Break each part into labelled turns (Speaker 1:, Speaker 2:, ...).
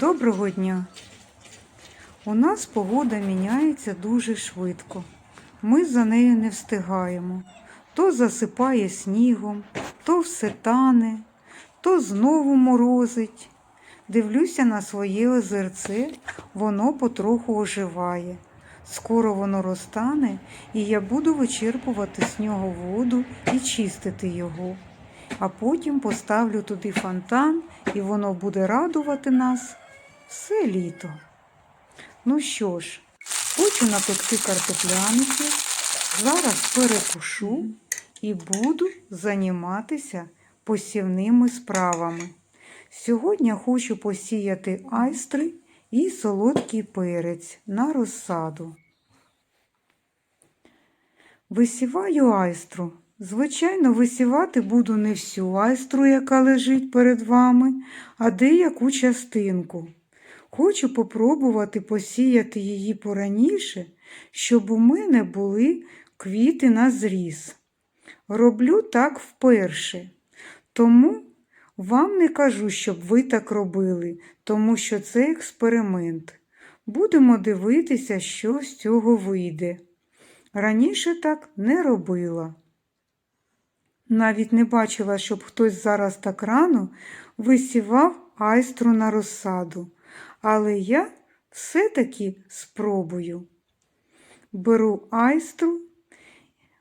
Speaker 1: Доброго дня! У нас погода міняється дуже швидко. Ми за нею не встигаємо. То засипає снігом, то все тане, то знову морозить. Дивлюся на своє озерце, воно потроху оживає. Скоро воно розтане, і я буду вичерпувати з нього воду і чистити його. А потім поставлю туди фонтан, і воно буде радувати нас все літо. Ну що ж, хочу напекти картопляники, зараз перекушу і буду займатися посівними справами. Сьогодні хочу посіяти айстри і солодкий перець на розсаду. Висіваю айстру. Звичайно, висівати буду не всю айстру, яка лежить перед вами, а деяку частинку. Хочу попробувати посіяти її пораніше, щоб у мене були квіти на зріз. Роблю так вперше. Тому вам не кажу, щоб ви так робили, тому що це експеримент. Будемо дивитися, що з цього вийде. Раніше так не робила. Навіть не бачила, щоб хтось зараз так рано висівав айстру на розсаду. Але я все-таки спробую. Беру айстру,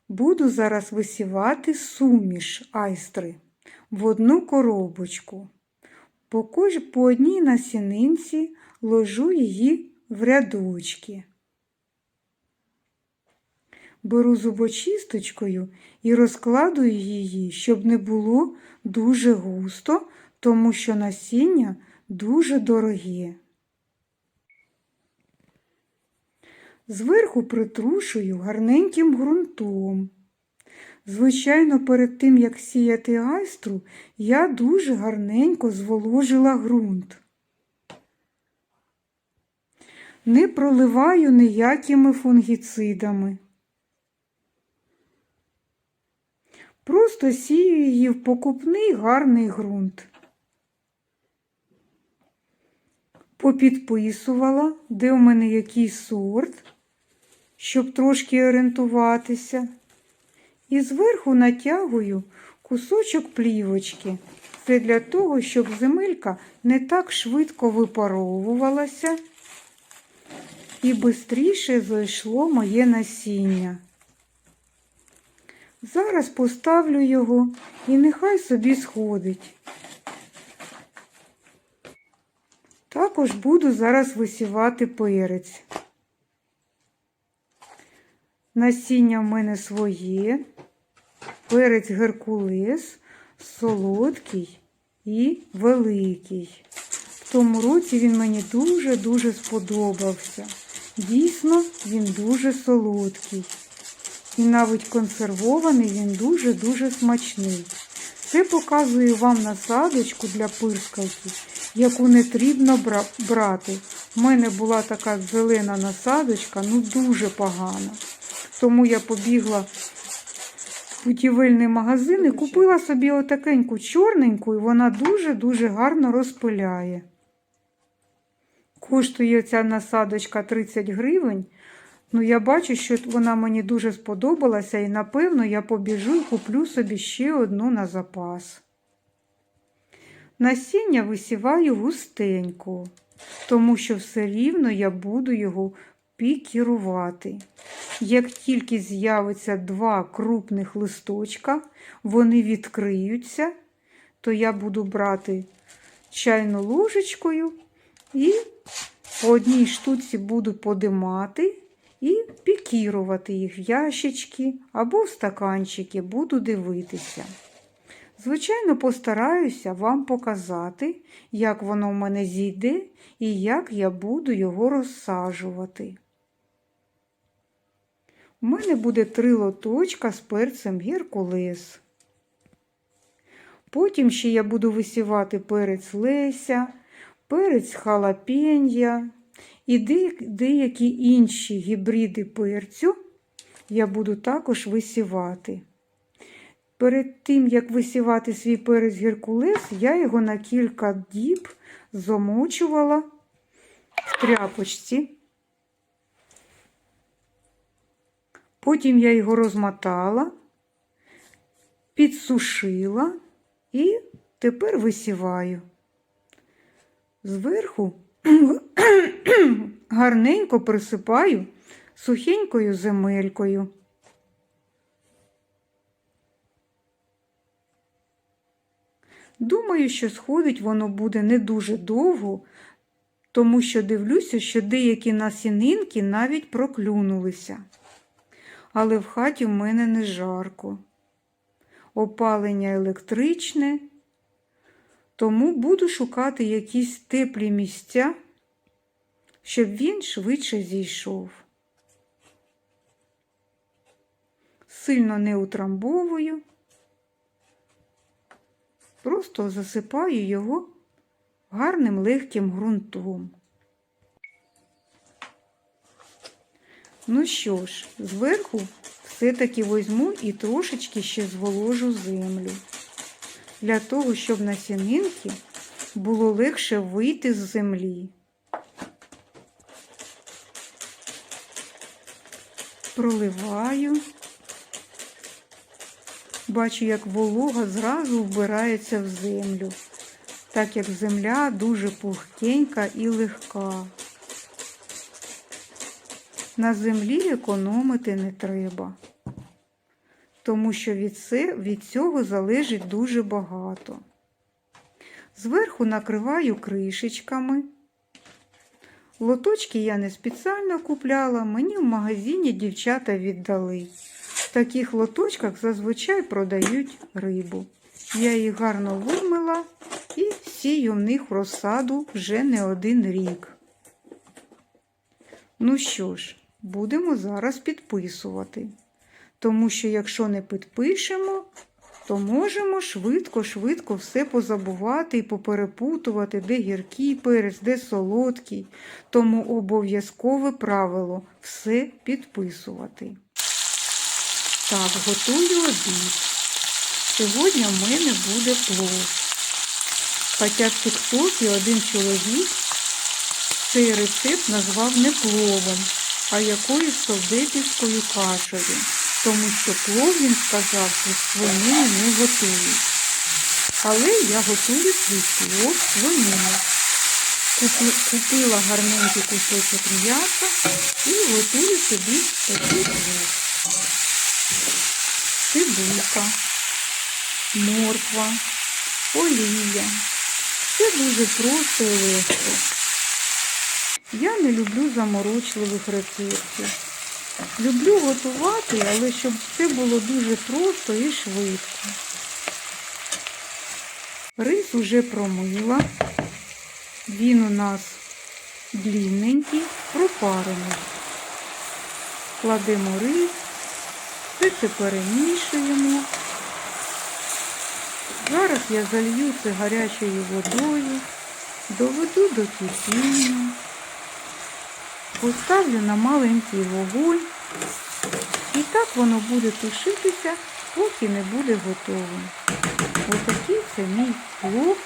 Speaker 1: буду зараз висівати суміш айстри в одну коробочку. По, одній насінинці ложу її в рядочки. Беру зубочисточкою і розкладую її, щоб не було дуже густо, тому що насіння дуже дороге. Зверху притрушую гарненьким ґрунтом. Звичайно, перед тим, як сіяти айстру, я дуже гарненько зволожила ґрунт. Не проливаю ніякими фунгіцидами. Просто сію її в покупний гарний ґрунт. Попідписувала, де у мене який сорт, щоб трошки орієнтуватися. І зверху натягую кусочок плівочки. Це для того, щоб земелька не так швидко випаровувалася і швидше зайшло моє насіння. Зараз поставлю його і нехай собі сходить. Також буду зараз висівати перець. Насіння в мене своє, перець геркулес, солодкий і великий. В тому році він мені дуже-дуже сподобався. Дійсно, він дуже солодкий. І навіть консервований він дуже-дуже смачний. Це показую вам насадочку для пирскалки, яку не потрібно брати. У мене була така зелена насадочка, ну дуже погана. Тому я побігла в будівельний магазин і купила собі отакеньку чорненьку, і вона дуже-дуже гарно розпиляє. Коштує ця насадочка 30 гривень. Ну, я бачу, що вона мені дуже сподобалася, і, напевно, я побіжу і куплю собі ще одну на запас. Насіння висіваю густенько, тому що все рівно я буду його пікірувати. Як тільки з'явиться два крупних листочка, вони відкриються, то я буду брати чайну ложечкою і по одній штуці буду подимати і пікірувати їх в ящички або в стаканчики, буду дивитися. Звичайно, постараюся вам показати, як воно в мене зійде і як я буду його розсаджувати. У мене буде три лоточка з перцем геркулес. Потім ще я буду висівати перець Леся, перець халапенья і деякі інші гібриди перцю я буду також висівати. Перед тим, як висівати свій перець Геркулес, я його на кілька діб замочувала в тряпочці. Потім я його розмотала, підсушила і тепер висіваю. Зверху гарненько присипаю сухенькою земелькою. Думаю, що сходить воно буде не дуже довго, тому що дивлюся, що деякі насінинки навіть проклюнулися. Але в хаті в мене не жарко. Опалення електричне, тому буду шукати якісь теплі місця, щоб він швидше зійшов. Сильно не утрамбовую, просто засипаю його гарним легким ґрунтом. Ну що ж, зверху все-таки возьму і трошечки ще зволожу землю, для того, щоб насінинки було легше вийти з землі. Проливаю. Бачу, як волога зразу вбирається в землю, так як земля дуже пухкенька і легка. На землі економити не треба, тому що від, цього залежить дуже багато. Зверху накриваю кришечками. Лоточки я не спеціально купляла, мені в магазині дівчата віддали. В таких лоточках зазвичай продають рибу. Я їх гарно вимила і сію в них розсаду вже не один рік. Ну що ж, будемо зараз підписувати. Тому що якщо не підпишемо, то можемо швидко-швидко все позабувати і поперепутувати, де гіркий перець, де солодкий. Тому обов'язкове правило все підписувати. Так, готую обід. Сьогодні в мене буде плов. Хоча в тіктокі один чоловік цей рецепт назвав не пловом, а якоюсь солдатівською кашею, тому що плов, він сказав, що свинини не готують. Але я готую свій плов свинину. Купила гарненький кусочок м'яса і готую собі такий плов. Цибулька, морква, олія. Все дуже просто і легко. Я не люблю заморочливих рецептів. Люблю готувати, але щоб все було дуже просто і швидко. Рис уже промила. Він у нас длінненький, пропарений. Кладемо рис, все це перемішуємо. Зараз я залью це гарячою водою, доведу до кипіння. Поставлю на маленький вогонь. І так воно буде тушитися, поки не буде готовим. Отакий це мій плов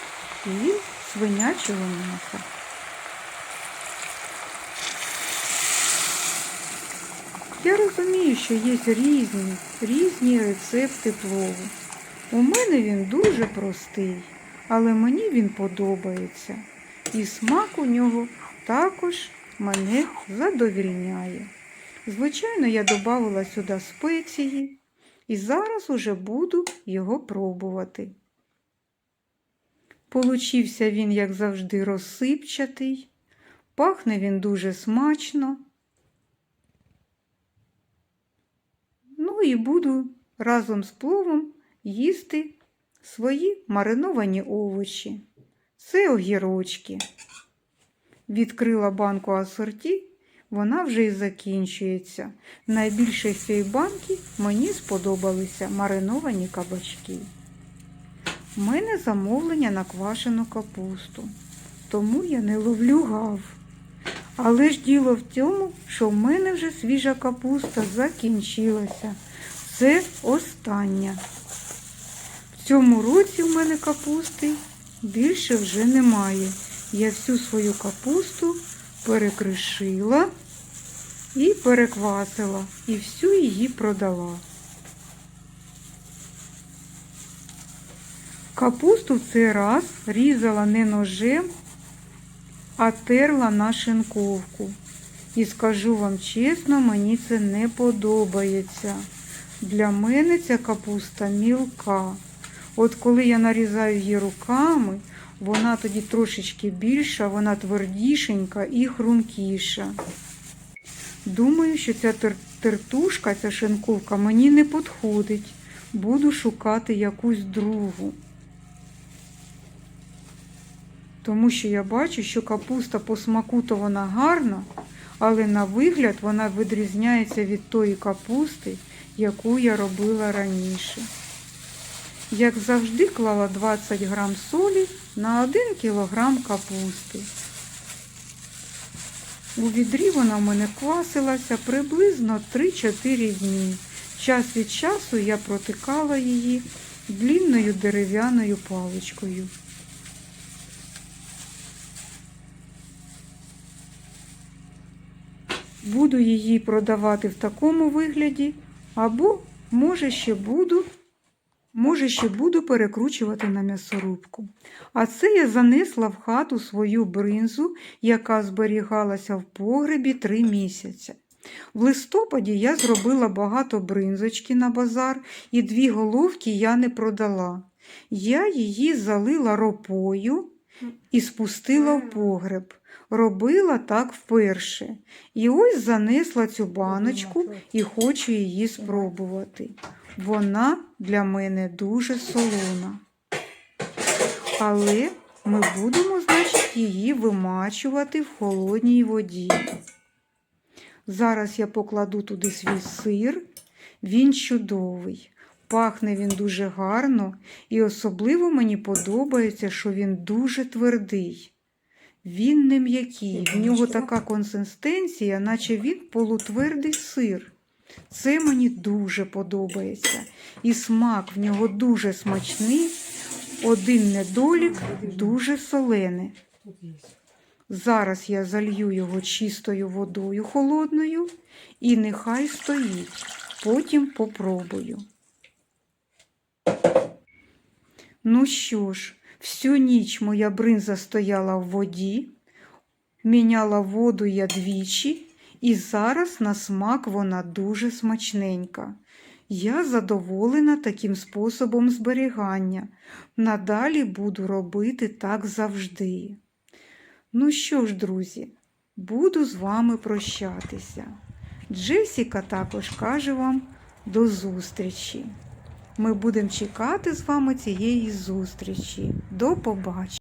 Speaker 1: із свинячого м'яса. Я розумію, що є різні, різні рецепти плову. У мене він дуже простий, але мені він подобається. І смак у нього також мене задовільняє. Звичайно, я додала сюди спеції і зараз уже буду його пробувати. Получився він, як завжди, розсипчатий, пахне він дуже смачно. Ну і буду разом з пловом їсти свої мариновані овочі. Це огірочки. Відкрила банку асорті, вона вже і закінчується. Найбільше з цієї банки мені сподобалися мариновані кабачки. У мене замовлення на квашену капусту, тому я не ловлю гав. Але ж діло в тому, що в мене вже свіжа капуста закінчилася. Це остання. В цьому році в мене капусти більше вже немає. Я всю свою капусту перекришила і переквасила, і всю її продала. Капусту в цей раз різала не ножем, а терла на шинковку. І скажу вам чесно, мені це не подобається. Для мене ця капуста мілка. От коли я нарізаю її руками, вона тоді трошечки більша, вона твердішенька і хрумкіша. Думаю, що ця тертушка, ця шинковка мені не підходить. Буду шукати якусь другу. Тому що я бачу, що капуста по смаку то вона гарна, але на вигляд вона відрізняється від тої капусти, яку я робила раніше. Як завжди, клала 20 грам солі на 1 кілограм капусти. У відрі вона в мене квасилася приблизно 3-4 дні. Час від часу я протикала її длінною дерев'яною паличкою. Буду її продавати в такому вигляді, або, може, ще буду, може, ще буду перекручувати на м'ясорубку. А це я занесла в хату свою бринзу, яка зберігалася в погребі три місяці. В листопаді я зробила багато бринзочки на базар, і дві головки я не продала. Я її залила ропою і спустила в погреб. Робила так вперше. І ось занесла цю баночку і хочу її спробувати. Вона для мене дуже солона. Але ми будемо, значить, її вимачувати в холодній воді. Зараз я покладу туди свій сир. Він чудовий. Пахне він дуже гарно, і особливо мені подобається, що він дуже твердий. Він не м'який, в нього така консистенція, наче він полутвердий сир. Це мені дуже подобається. І смак в нього дуже смачний, один недолік дуже солений. Зараз я залью його чистою водою холодною і нехай стоїть. Потім попробую. Ну що ж, всю ніч моя бринза стояла в воді, міняла воду я двічі, і зараз на смак вона дуже смачненька. Я задоволена таким способом зберігання. Надалі буду робити так завжди. Ну що ж, друзі, буду з вами прощатися. Джесіка також каже вам до зустрічі. Ми будемо чекати з вами цієї зустрічі. До побачення!